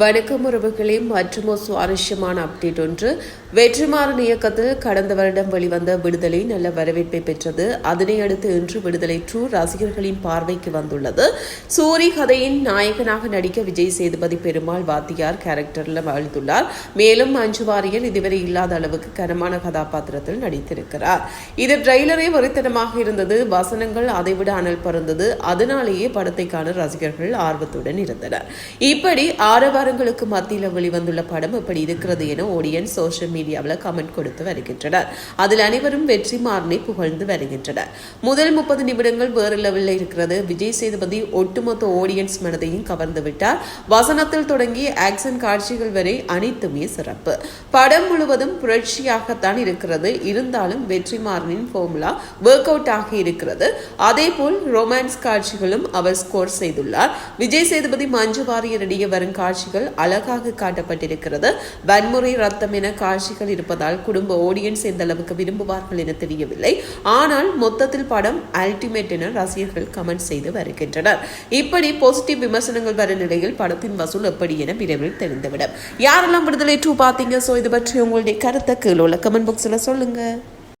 வணக்கம் உறவுகளே மற்றும் ஒரு சுவாரஸ்யமான அப்டேட் ஒன்று. வெற்றிமாறன் இயக்கத்தில் கடந்த வருடம் வெளிவந்த விடுதலை நல்ல வரவேற்பை பெற்றது. அதனை அடுத்து இன்று விடுதலை டூ ரசிகர்களின் பார்வைக்கு வந்துள்ளது. சூரி கதையின் நாயகனாக நடிக்க விஜய் சேதுபதி பெருமாள் வாத்தியார் கேரக்டரில் வாழ்ந்துள்ளார். மேலும் மஞ்சு வாரியர் இதுவரை இல்லாத அளவுக்கு கனமான கதாபாத்திரத்தில் நடித்திருக்கிறார். இது ட்ரெய்லரே வரித்தனமாக இருந்தது. வசனங்கள் அதைவிட அனல் பறந்தது. அதனாலேயே படத்தை காண ரசிகர்கள் ஆர்வத்துடன் இருந்தனர். இப்படி ஆரவார விவகாரங்களுக்கு மத்தியில் வெளிவந்துள்ள படம் இப்படி இருக்கிறது என ஓடியன் சோசியல் மீடியாவில் கமெண்ட் கொடுத்து வருகின்றனர். அதில் அனைவரும் வெற்றி மாறனை புகழ்ந்து வருகின்றனர். முதல் முப்பது நிமிடங்கள் வேறு லெவலில் இருக்கிறது. விஜய் சேதுபதி ஒட்டுமொத்த ஓடியன்ஸ் மனதையும் கவர்ந்து விட்டார். வசனத்தில் தொடங்கி ஆக்சன் காட்சிகள் வரை அனைத்துமே சிறப்பு. படம் முழுவதும் புரட்சியாகத்தான் இருக்கிறது. இருந்தாலும் வெற்றிமாறனின் ஃபார்முலா ஒர்க் அவுட் ஆகி இருக்கிறது. அதே போல் ரொமான்ஸ் காட்சிகளும் அவர் ஸ்கோர் செய்துள்ளார். விஜய் சேதுபதி மஞ்சு வாரியரிடையே வரும் காட்சிகள் அழகாக காட்டப்பட்டிருக்கிறது. வன்முறை ரத்தம் என காட்சிகள் இருப்பதால் குடும்ப ஆடியன்ஸ் எந்த அளவுக்கு விரும்புவார்கள் என தெரியவில்லை. ஆனால் மொத்தத்தில் படம் அல்டிமேட் என ரசிகர்கள் கமெண்ட் செய்து வருகின்றனர். இப்படி பாசிட்டிவ் விமர்சனங்கள் வரும் நிலையில் படத்தின் வசூல் எப்படி என விரைவில் தெரிந்துவிடும். யாரெல்லாம் விடுதலை டூ பார்த்தீங்க? ஸோ இது பற்றி உங்களுடைய கருத்தை கீழே உள்ள கமெண்ட் பாக்ஸில் சொல்லுங்க.